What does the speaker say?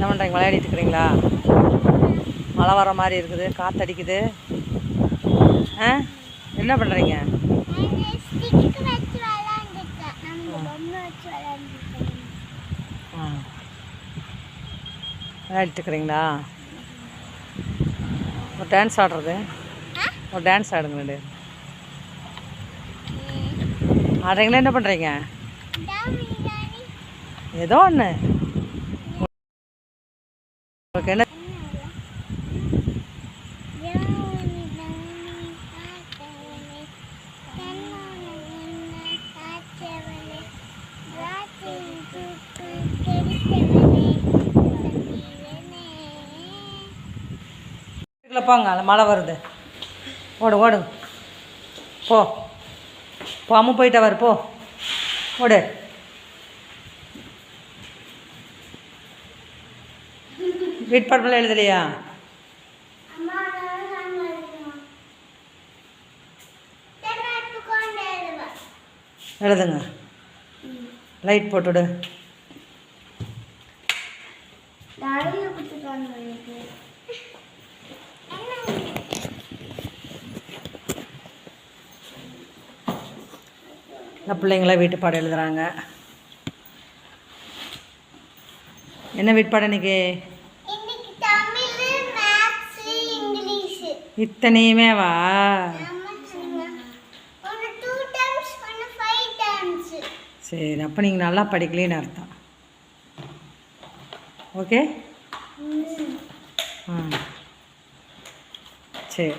என்ன பண்ணுறீங்க விளையாடிட்டு இருக்கிறீங்களா? மழை வர மாதிரி இருக்குது காற்றடிக்குது ஆ? என்ன பண்ணுறீங்க விளையாடிட்டுருக்குறீங்களா ஆ ஒரு டான்ஸ் ஆடுறது. ஒரு டான்ஸ் ஆடுங்க ரெண்டு ஆடுறீங்களா? என்ன பண்ணுறீங்க ஏதோ ஒன்று இப்போ என்ன போங்க அந்த மழை வருது. ஓடு ஓடு. போ. போ அம்மு போயிட்டா வரு போ. ஓடு. வீட்டு படமெல்லாம் எழுதலையா? எழுதுங்க. லைட் போட்டுவிடு. இந்த பிள்ளைங்களாம் வீட்டு பாடம் எழுதுறாங்க. என்ன வீட்பாடம் இன்றைக்கி இங்கிலீஷ் இத்தனையுமே வா. ஒன்று டூ டைம்ஸ் ஒன்று ஃபைவ் டைம்ஸ் சரி அப்போ நீங்கள் நல்லா படிக்கலேன்னு அர்த்தம். ஓகே ஆ. சரி.